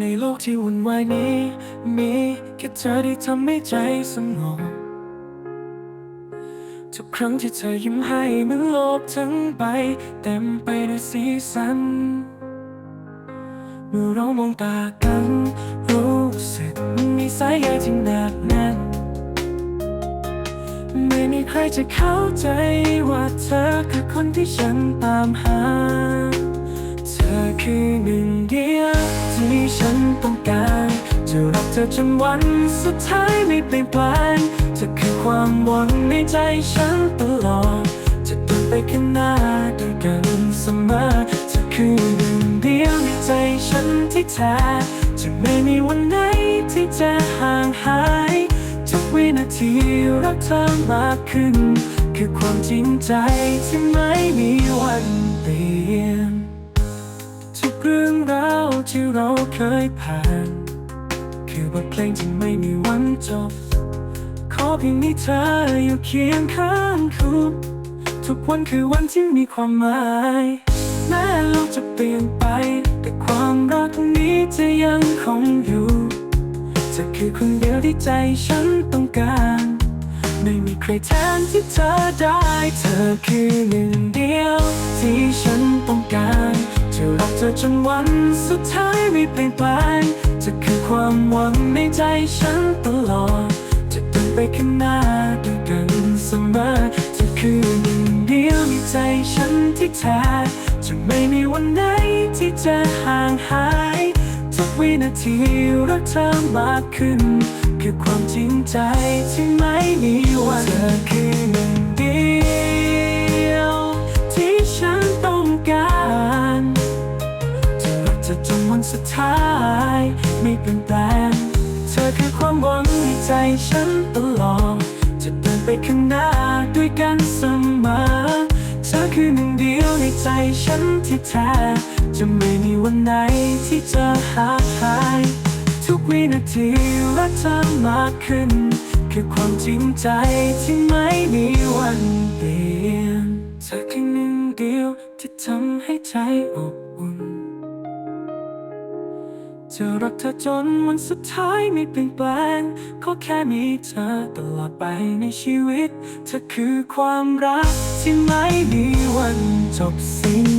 ในโลกที่วุ่นวายนี้ มีแค่เธอที่ทำให้ใจสงบทุกครั้งที่เธอยิ้มให้เหมันโลกทั้งใบ เต็มไปด้วยสีสัน เมื่อเรามองตากัน รู้สึกมีสายใยที่แนบแน่น ไม่มีใครจะเข้าใจว่าเธอคือคนที่ฉันตามหา เธอคือหนึ่งเดียว ที่ฉันต้องการ จะรักเธอจนวันสุดท้ายไม่เปลี่ยนแปลงเธอคือความหวังในใจฉันตลอด จะเดินไปข้างหน้าด้วยกันเสมอเธอคือหนึ่งเดียวในใจฉันที่แท้ จะไม่มีวันไหนที่จะห่างหายทุกวินาทีรักเธอมากขึ้น คือความจริงใจที่ไม่มีวันเปลี่ยนทุกเรื่องราว ที่เราเคยผ่าน คือบทเพลงที่ไม่มีวันจบ ขอเพียงมีเธออยู่เคียงข้างคุกทุกวันคือวันที่มีความหมาย แม้โลกจะเปลี่ยนไป แต่ความรักนี้จะยังคงอยู่เธอคือคนเดียวที่ใจฉันต้องการ ไม่มีใครแทนที่เธอได้ เธอคือหนึ่งเดียวที่ฉันต้องการ จะรักเธอจนวันสุดท้ายไม่เปลี่ยนแปลงเธอคือความหวังในใจฉันตลอด จะเดินไปข้างหน้าด้วยกันเสมอเธอคือหนึ่งเดียวในใจฉันที่แท้จะไม่มีวันไหนที่จะห่างหายทุกวินาทีรักเธอมากขึ้น คือความจริงใจที่ไม่มีวันเธอ สุดท้าย ไม่เปลี่ยนแปลง เธอคือความหวังในใจฉันตลอด จะเดินไปข้างหน้าด้วยกันเสมอ เธอคือหนึ่งเดียวในใจฉันที่แท้ จะไม่มีวันไหนที่จะหาหาย ทุกวินาทีรักเธอมากขึ้น คือความจริงใจที่ไม่มีวันเปลี่ยน เธอคือหนึ่งเดียวที่ทำให้ใจอบอุ่น จะรักเธอจนวันสุดท้ายไม่เปลี่ยนแปลงขอแค่มีเธอตลอดไปในชีวิต เธอคือความรักที่ไม่มีวันจบสิ้น